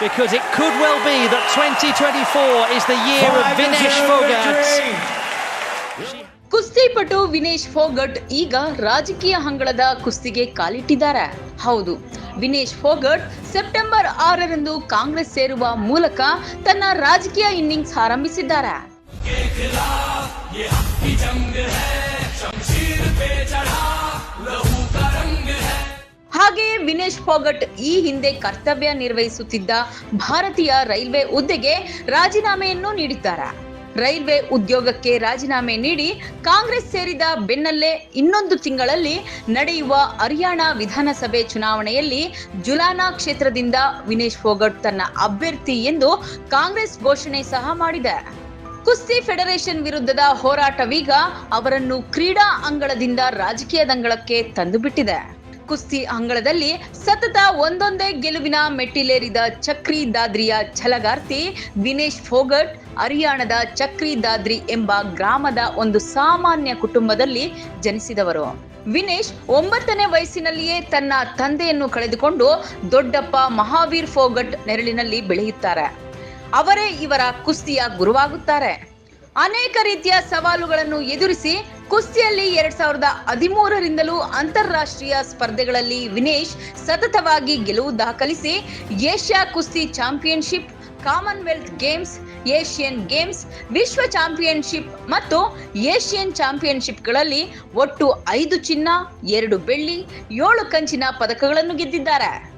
because it could well be that 2024 is the year of Vinesh Fogart. ಕುಸ್ತಿಪಟು Vinesh Phogat ಈಗ ರಾಜಕೀಯ ಹಂಗಳದ ಕುಸ್ತಿಗೆ ಕಾಲಿಟ್ಟಿದ್ದಾರೆ. ಹೌದು Vinesh Phogat September ಆರರಂದು ಕಾಂಗ್ರೆಸ್ ಸೇರುವ ಮೂಲಕ ತನ್ನ ರಾಜಕೀಯ ಇನ್ನಿಂಗ್ಸ್ ಆರಂಭಿಸಿದ್ದಾರೆ. ವಿನೇಶ್ ಫೋಗಟ್ ಈ ಹಿಂದೆ ಕರ್ತವ್ಯ ನಿರ್ವಹಿಸುತ್ತಿದ್ದ ಭಾರತೀಯ ರೈಲ್ವೆ ಹುದ್ದೆಗೆ ರಾಜೀನಾಮೆಯನ್ನು ನೀಡಿದ್ದಾರೆ. ರೈಲ್ವೆ ಉದ್ಯೋಗಕ್ಕೆ ರಾಜೀನಾಮೆ ನೀಡಿ ಕಾಂಗ್ರೆಸ್ ಸೇರಿದ ಬೆನ್ನಲ್ಲೇ ಇನ್ನೊಂದು ತಿಂಗಳಲ್ಲಿ ನಡೆಯುವ ಹರಿಯಾಣ ವಿಧಾನಸಭೆ ಚುನಾವಣೆಯಲ್ಲಿ ಜುಲಾನಾ ಕ್ಷೇತ್ರದಿಂದ ವಿನೇಶ್ ಫೋಗಟ್ ತನ್ನ ಅಭ್ಯರ್ಥಿ ಎಂದು ಕಾಂಗ್ರೆಸ್ ಘೋಷಣೆ ಸಹ ಮಾಡಿದೆ. ಕುಸ್ತಿ ಫೆಡರೇಷನ್ ವಿರುದ್ಧದ ಹೋರಾಟವೀಗ ಅವರನ್ನು ಕ್ರೀಡಾ ಅಂಗಳದಿಂದ ರಾಜಕೀಯದಂಗಳಕ್ಕೆ ತಂದುಬಿಟ್ಟಿದೆ. ಕುಸ್ತಿ ಅಂಗಳದಲ್ಲಿ ಸತತ ಒಂದೊಂದೇ ಗೆಲುವಿನ ಮೆಟ್ಟಿಲೇರಿದ ಚಕ್ರಿ ದಾದ್ರಿಯ ಛಲಗಾರ್ತಿ ವಿನೇಶ್ ಫೋಗಟ್, ಹರಿಯಾಣದ ಚಕ್ರಿ ದಾದ್ರಿ ಎಂಬ ಗ್ರಾಮದ ಒಂದು ಸಾಮಾನ್ಯ ಕುಟುಂಬದಲ್ಲಿ ಜನಿಸಿದವರು. ವಿನೇಶ್ ಒಂಬತ್ತನೇ ವಯಸ್ಸಿನಲ್ಲಿಯೇ ತನ್ನ ತಂದೆಯನ್ನು ಕಳೆದುಕೊಂಡು ದೊಡ್ಡಪ್ಪ ಮಹಾವೀರ್ ಫೋಗಟ್ ನೆರಳಿನಲ್ಲಿ ಬೆಳೆಯುತ್ತಾರೆ. ಅವರೇ ಇವರ ಕುಸ್ತಿಯ ಗುರುವಾಗುತ್ತಾರೆ. ಅನೇಕ ರೀತಿಯ ಸವಾಲುಗಳನ್ನು ಎದುರಿಸಿ ಕುಸ್ತಿಯಲ್ಲಿ ಎರಡ್ ಸಾವಿರದ ಹದಿಮೂರರಿಂದಲೂ ಅಂತಾರಾಷ್ಟ್ರೀಯ ಸ್ಪರ್ಧೆಗಳಲ್ಲಿ ವಿನೇಶ್ ಸತತವಾಗಿ ಗೆಲುವು ದಾಖಲಿಸಿ ಏಷ್ಯಾ ಕುಸ್ತಿ championship, Commonwealth games, Asian games, ವಿಶ್ವ ಚಾಂಪಿಯನ್ಶಿಪ್ ಮತ್ತು ಏಷ್ಯನ್ ಚಾಂಪಿಯನ್ಶಿಪ್ಗಳಲ್ಲಿ ಒಟ್ಟು ಐದು ಚಿನ್ನ, ಎರಡು ಬೆಳ್ಳಿ, ಏಳು ಕಂಚಿನ ಪದಕಗಳನ್ನು ಗೆದ್ದಿದ್ದಾರೆ.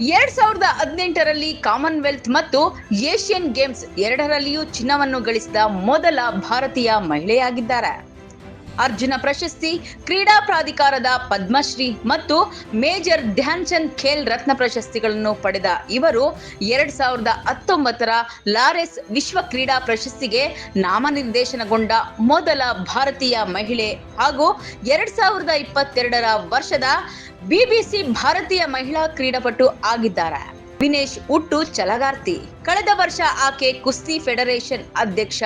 ಎರಡ್ ಸಾವಿರದ ಹದಿನೆಂಟರಲ್ಲಿ ಕಾಮನ್ವೆಲ್ತ್ ಮತ್ತು ಏಷ್ಯನ್ ಗೇಮ್ಸ್ ಎರಡರಲ್ಲಿಯೂ ಚಿನ್ನವನ್ನು ಗಳಿಸಿದ ಮೊದಲ ಭಾರತೀಯ ಮಹಿಳೆಯಾಗಿದ್ದಾರೆ. ಅರ್ಜುನ ಪ್ರಶಸ್ತಿ, ಕ್ರೀಡಾ ಪ್ರಾಧಿಕಾರದ ಪದ್ಮಶ್ರೀ ಮತ್ತು ಮೇಜರ್ ಧ್ಯಾನ್ ಚಂದ್ ಖೇಲ್ ರತ್ನ ಪ್ರಶಸ್ತಿಗಳನ್ನು ಪಡೆದ ಇವರು ಎರಡ್ ಸಾವಿರದ ಹತ್ತೊಂಬತ್ತರ ಲಾರೆಸ್ ವಿಶ್ವ ಕ್ರೀಡಾ ಪ್ರಶಸ್ತಿಗೆ ನಾಮನಿರ್ದೇಶನಗೊಂಡ ಮೊದಲ ಭಾರತೀಯ ಮಹಿಳೆ ಹಾಗೂ ಎರಡ್ ಸಾವಿರದ ಇಪ್ಪತ್ತೆರಡರ ವರ್ಷದ ಬಿಬಿಸಿ ಭಾರತೀಯ ಮಹಿಳಾ ಕ್ರೀಡಾಪಟು ಆಗಿದ್ದಾರೆ. ವಿನೇಶ್ ಹುಟ್ಟು ಚಲಗಾರ್ತಿ ಕಳೆದ ವರ್ಷ ಆಕೆ ಕುಸ್ತಿ ಫೆಡರೇಷನ್ ಅಧ್ಯಕ್ಷ,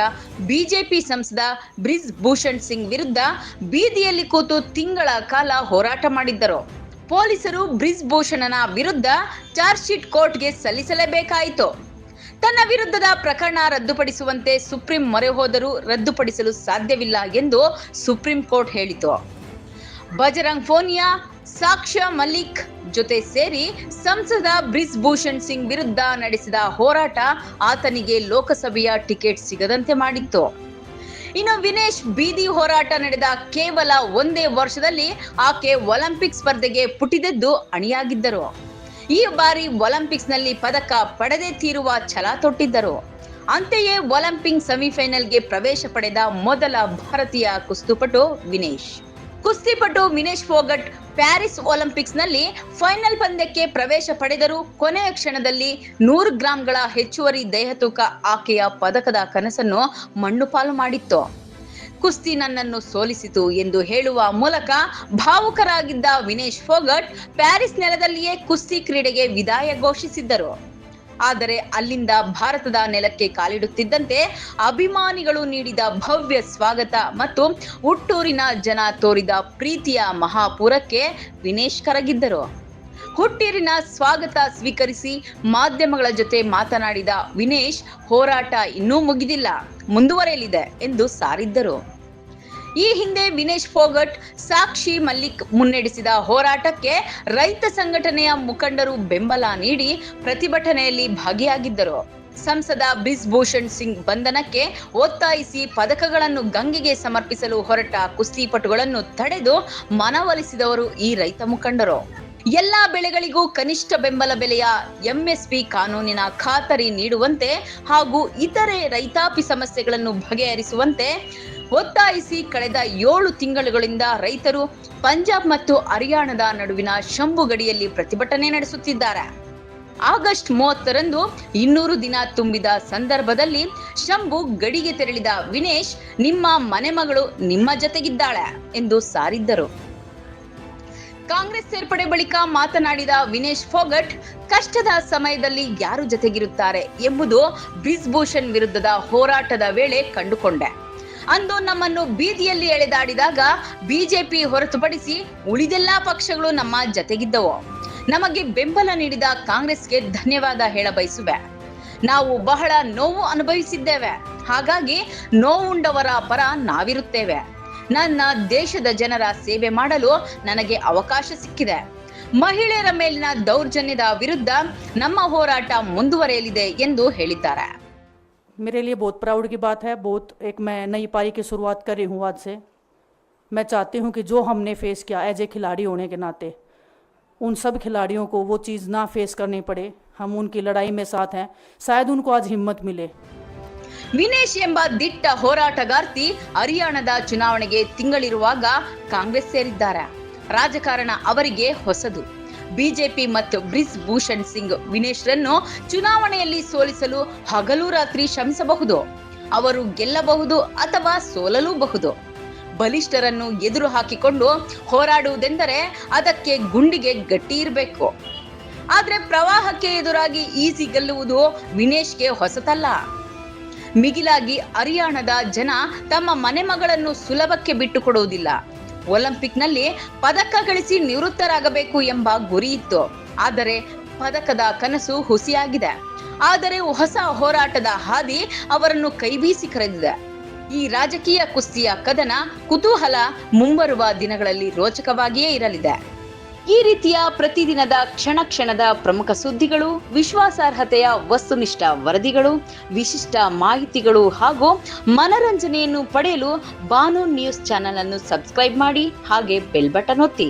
ಬಿಜೆಪಿ ಸಂಸದ ಬ್ರಿಜ್ ಭೂಷಣ್ ಸಿಂಗ್ ವಿರುದ್ಧ ಬೀದಿಯಲ್ಲಿ ಕೂತು ತಿಂಗಳ ಕಾಲ ಹೋರಾಟ ಮಾಡಿದ್ದರು. ಪೊಲೀಸರು ಬ್ರಿಜ್ ಭೂಷಣನ ವಿರುದ್ಧ ಚಾರ್ಜ್ ಶೀಟ್ ಕೋರ್ಟ್ಗೆ ಸಲ್ಲಿಸಲೇಬೇಕಾಯಿತು. ತನ್ನ ವಿರುದ್ಧದ ಪ್ರಕರಣ ರದ್ದುಪಡಿಸುವಂತೆ ಸುಪ್ರೀಂ ಮೊರೆ ಹೋದರೂ ರದ್ದುಪಡಿಸಲು ಸಾಧ್ಯವಿಲ್ಲ ಎಂದು ಸುಪ್ರೀಂ ಕೋರ್ಟ್ ಹೇಳಿತು. ಬಜರಂಗ್ ಫೋನಿಯಾ ಸಾಕ್ಷ್ಯ ಮಲ್ಲಿಕ್ ಜೊತೆ ಸೇರಿ ಸಂಸದ ಬ್ರಿಜ್ ಭೂಷಣ್ ಸಿಂಗ್ ವಿರುದ್ಧ ನಡೆಸಿದ ಹೋರಾಟ ಆತನಿಗೆ ಲೋಕಸಭೆಯ ಟಿಕೆಟ್ ಸಿಗದಂತೆ ಮಾಡಿತ್ತು. ಇನ್ನು ವಿನೇಶ್ ಬೀದಿ ಹೋರಾಟ ನಡೆದ ಕೇವಲ ಒಂದೇ ವರ್ಷದಲ್ಲಿ ಆಕೆ ಒಲಿಂಪಿಕ್ ಸ್ಪರ್ಧೆಗೆ ಪುಟಿದೆದ್ದು ಅಣಿಯಾಗಿದ್ದರು. ಈ ಬಾರಿ ಒಲಿಂಪಿಕ್ಸ್ನಲ್ಲಿ ಪದಕ ಪಡೆದೇ ತೀರುವ ಛಲ ತೊಟ್ಟಿದ್ದರು. ಅಂತೆಯೇ ಒಲಿಂಪಿಕ್ ಸೆಮಿಫೈನಲ್ಗೆ ಪ್ರವೇಶ ಪಡೆದ ಮೊದಲ ಭಾರತೀಯ ಕುಸ್ತುಪಟು ವಿನೇಶ್. ಕುಸ್ತಿಪಟು ವಿನೇಶ್ ಫೋಗಟ್ ಪ್ಯಾರಿಸ್ ಒಲಿಂಪಿಕ್ಸ್ನಲ್ಲಿ ಫೈನಲ್ ಪಂದ್ಯಕ್ಕೆ ಪ್ರವೇಶ ಪಡೆದರೂ. ಕೊನೆಯ ಕ್ಷಣದಲ್ಲಿ ನೂರು ಗ್ರಾಂಗಳ ಹೆಚ್ಚುವರಿ ದೇಹ ತೂಕ ಆಕೆಯ ಪದಕದ ಕನಸನ್ನು ಮಣ್ಣುಪಾಲು ಮಾಡಿತ್ತು. ಕುಸ್ತಿ ನನ್ನನ್ನು ಸೋಲಿಸಿತು ಎಂದು ಹೇಳುವ ಮೂಲಕ ಭಾವುಕರಾಗಿದ್ದ ವಿನೇಶ್ ಫೋಗಟ್ ಪ್ಯಾರಿಸ್ ನೆಲದಲ್ಲಿಯೇ ಕುಸ್ತಿ ಕ್ರೀಡೆಗೆ ವಿದಾಯ ಘೋಷಿಸಿದ್ದರು. ಆದರೆ ಅಲ್ಲಿಂದ ಭಾರತದ ನೆಲಕ್ಕೆ ಕಾಲಿಡುತ್ತಿದ್ದಂತೆ ಅಭಿಮಾನಿಗಳು ನೀಡಿದ ಭವ್ಯ ಸ್ವಾಗತ ಮತ್ತು ಹುಟ್ಟೂರಿನ ಜನ ತೋರಿದ ಪ್ರೀತಿಯ ಮಹಾಪುರಕ್ಕೆ ವಿನೇಶ್ ಕರಗಿದ್ದರು. ಹುಟ್ಟೂರಿನ ಸ್ವಾಗತ ಸ್ವೀಕರಿಸಿ ಮಾಧ್ಯಮಗಳ ಜೊತೆ ಮಾತನಾಡಿದ ವಿನೇಶ್, ಹೋರಾಟ ಇನ್ನೂ ಮುಗಿದಿಲ್ಲ, ಮುಂದುವರೆಯಲಿದೆ ಎಂದು ಸಾರಿದ್ದರು. ಈ ಹಿಂದೆ ವಿನೇಶ್ ಫೋಗಟ್ ಸಾಕ್ಷಿ ಮಲ್ಲಿಕ್ ಮುನ್ನಡೆಸಿದ ಹೋರಾಟಕ್ಕೆ ರೈತ ಸಂಘಟನೆಯ ಮುಖಂಡರು ಬೆಂಬಲ ನೀಡಿ ಪ್ರತಿಭಟನೆಯಲ್ಲಿ ಭಾಗಿಯಾಗಿದ್ದರು. ಸಂಸದ ಬಿಸ್ಭೂಷಣ್ ಭೂಷಣ್ ಸಿಂಗ್ ಬಂಧನಕ್ಕೆ ಒತ್ತಾಯಿಸಿ ಪದಕಗಳನ್ನು ಗಂಗೆಗೆ ಸಮರ್ಪಿಸಲು ಹೊರಟ ಕುಸ್ತಿಪಟುಗಳನ್ನು ತಡೆದು ಮನವೊಲಿಸಿದವರು ಈ ರೈತ ಮುಖಂಡರು. ಎಲ್ಲಾ ಬೆಳೆಗಳಿಗೂ ಕನಿಷ್ಠ ಬೆಂಬಲ ಬೆಲೆಯ ಎಂಎಸ್ಪಿ ಕಾನೂನಿನ ಖಾತರಿ ನೀಡುವಂತೆ ಹಾಗೂ ಇತರೆ ರೈತಾಪಿ ಸಮಸ್ಯೆಗಳನ್ನು ಬಗೆಹರಿಸುವಂತೆ ಒತ್ತಾಯಿಸಿ ಕಳೆದ ಏಳು ತಿಂಗಳುಗಳಿಂದ ರೈತರು ಪಂಜಾಬ್ ಮತ್ತು ಹರಿಯಾಣದ ನಡುವಿನ ಶಂಭು ಗಡಿಯಲ್ಲಿ ಪ್ರತಿಭಟನೆ ನಡೆಸುತ್ತಿದ್ದಾರೆ. ಆಗಸ್ಟ್ ಮೂವತ್ತರಂದು ಇನ್ನೂರು ದಿನ ತುಂಬಿದ ಸಂದರ್ಭದಲ್ಲಿ ಶಂಭು ಗಡಿಗೆ ತೆರಳಿದ ವಿನೇಶ್, ನಿಮ್ಮ ಮನೆ ಮಗಳು ನಿಮ್ಮ ಜತೆಗಿದ್ದಾಳೆ ಎಂದು ಸಾರಿದ್ದರು. ಕಾಂಗ್ರೆಸ್ ಸೇರ್ಪಡೆ ಬಳಿಕ ಮಾತನಾಡಿದ ವಿನೇಶ್ ಫೋಗಟ್, ಕಷ್ಟದ ಸಮಯದಲ್ಲಿ ಯಾರು ಜೊತೆಗಿರುತ್ತಾರೆ ಎಂಬುದು ಬಿಸ್ಭೂಷಣ್ ವಿರುದ್ಧದ ಹೋರಾಟದ ವೇಳೆ ಕಂಡುಕೊಂಡೆ. ಅಂದು ನಮ್ಮನ್ನು ಬೀದಿಯಲ್ಲಿ ಎಳೆದಾಡಿದಾಗ ಬಿಜೆಪಿ ಹೊರತುಪಡಿಸಿ ಉಳಿದೆಲ್ಲಾ ಪಕ್ಷಗಳು ನಮ್ಮ ಜತೆಗಿದ್ದವು. ನಮಗೆ ಬೆಂಬಲ ನೀಡಿದ ಕಾಂಗ್ರೆಸ್ಗೆ ಧನ್ಯವಾದ ಹೇಳ ಬಯಸುವೆ ನಾವು ಬಹಳ ನೋವು ಅನುಭವಿಸಿದ್ದೇವೆ. ಹಾಗಾಗಿ ನೋವುಂಡವರ ಪರ ನಾವಿರುತ್ತೇವೆ. ನನ್ನ ದೇಶದ ಜನರ ಸೇವೆ ಮಾಡಲು ನನಗೆ ಅವಕಾಶ ಸಿಕ್ಕಿದೆ. ಮಹಿಳೆಯರ ಮೇಲಿನ ದೌರ್ಜನ್ಯದ ವಿರುದ್ಧ ನಮ್ಮ ಹೋರಾಟ ಮುಂದುವರೆಯಲಿದೆ ಎಂದು ಹೇಳಿದ್ದಾರೆ. मेरे लिए बहुत प्राउड की बात है बहुत एक मैं नई पारी की शुरुआत कर रही हूँ आज से मैं चाहती हूँ कि जो हमने फेस किया एज ए खिलाड़ी होने के नाते उन सब खिलाड़ियों को वो चीज़ ना फेस करनी पड़े हम उनकी लड़ाई में साथ हैं शायद उनको आज हिम्मत मिले ವಿನೇಶ್ ಎಂಬ ದಿಟ್ಟ ಹೋರಾಟಗಾರ್ತಿ ಹರಿಯಾಣದ ಚುನಾವಣೆಗೆ ತಿಂಗಳಿರುವಾಗ ಕಾಂಗ್ರೆಸ್ ಸೇರಿದ್ದಾರೆ ರಾಜಕಾರಣ ಅವರಿಗೆ ಹೊಸದು ಬಿಜೆಪಿ ಮತ್ತು ಬ್ರಿಜ್ ಭೂಷಣ್ ಸಿಂಗ್ ವಿನೇಶ್ರನ್ನು ಚುನಾವಣೆಯಲ್ಲಿ ಸೋಲಿಸಲು ಹಗಲು ರಾತ್ರಿ ಶ್ರಮಿಸಬಹುದು. ಅವರು ಗೆಲ್ಲಬಹುದು ಅಥವಾ ಸೋಲಲೂಬಹುದು. ಬಲಿಷ್ಠರನ್ನು ಎದುರು ಹಾಕಿಕೊಂಡು ಹೋರಾಡುವುದೆಂದರೆ ಅದಕ್ಕೆ ಗುಂಡಿಗೆ ಗಟ್ಟಿ ಇರಬೇಕು. ಆದ್ರೆ ಪ್ರವಾಹಕ್ಕೆ ಎದುರಾಗಿ ಈಸಿ ಗೆಲ್ಲುವುದು ವಿನೇಶ್ಗೆ ಹೊಸತಲ್ಲ. ಮಿಗಿಲಾಗಿ ಹರಿಯಾಣದ ಜನ ತಮ್ಮ ಮನೆ ಮಗಳನ್ನು ಸುಲಭಕ್ಕೆ ಬಿಟ್ಟುಕೊಡುವುದಿಲ್ಲ. ಒಲಿಂಪಿಕ್ನಲ್ಲಿ ಪದಕ ಗಳಿಸಿ ನಿವೃತ್ತರಾಗಬೇಕು ಎಂಬ ಗುರಿ ಇತ್ತು. ಆದರೆ ಪದಕದ ಕನಸು ಹುಸಿಯಾಗಿದೆ. ಆದರೆ ಹೊಸ ಹೋರಾಟದ ಹಾದಿ ಅವರನ್ನು ಕೈಬೀಸಿ ಕರೆದಿದೆ. ಈ ರಾಜಕೀಯ ಕುಸ್ತಿಯ ಕದನ ಕುತೂಹಲ ಮುಂಬರುವ ದಿನಗಳಲ್ಲಿ ರೋಚಕವಾಗಿಯೇ ಇರಲಿದೆ. ಈ ರೀತಿಯ ಪ್ರತಿದಿನದ ಕ್ಷಣ ಕ್ಷಣದ ಪ್ರಮುಖ ಸುದ್ದಿಗಳು, ವಿಶ್ವಾಸಾರ್ಹತೆಯ ವಸ್ತುನಿಷ್ಠ ವರದಿಗಳು, ವಿಶಿಷ್ಟ ಮಾಹಿತಿಗಳು ಹಾಗೂ ಮನರಂಜನೆಯನ್ನು ಪಡೆಯಲು ಬಾನು ನ್ಯೂಸ್ ಚಾನೆಲ್ ಅನ್ನು ಸಬ್ಸ್ಕ್ರೈಬ್ ಮಾಡಿ ಹಾಗೆ ಬೆಲ್ ಬಟನ್ ಒತ್ತಿ.